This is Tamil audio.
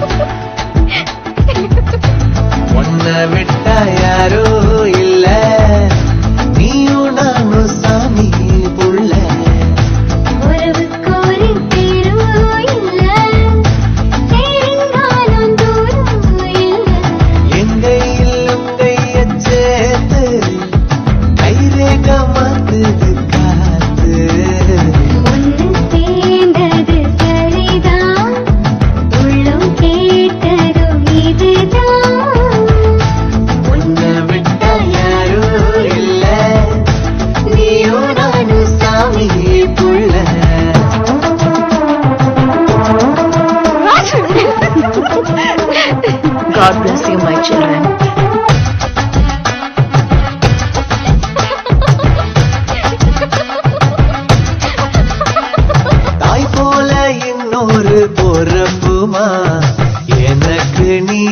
Ha ha ha! God bless you, my children. தாய் போல இன்னொரு பொறப்புமா எனக்கு நீ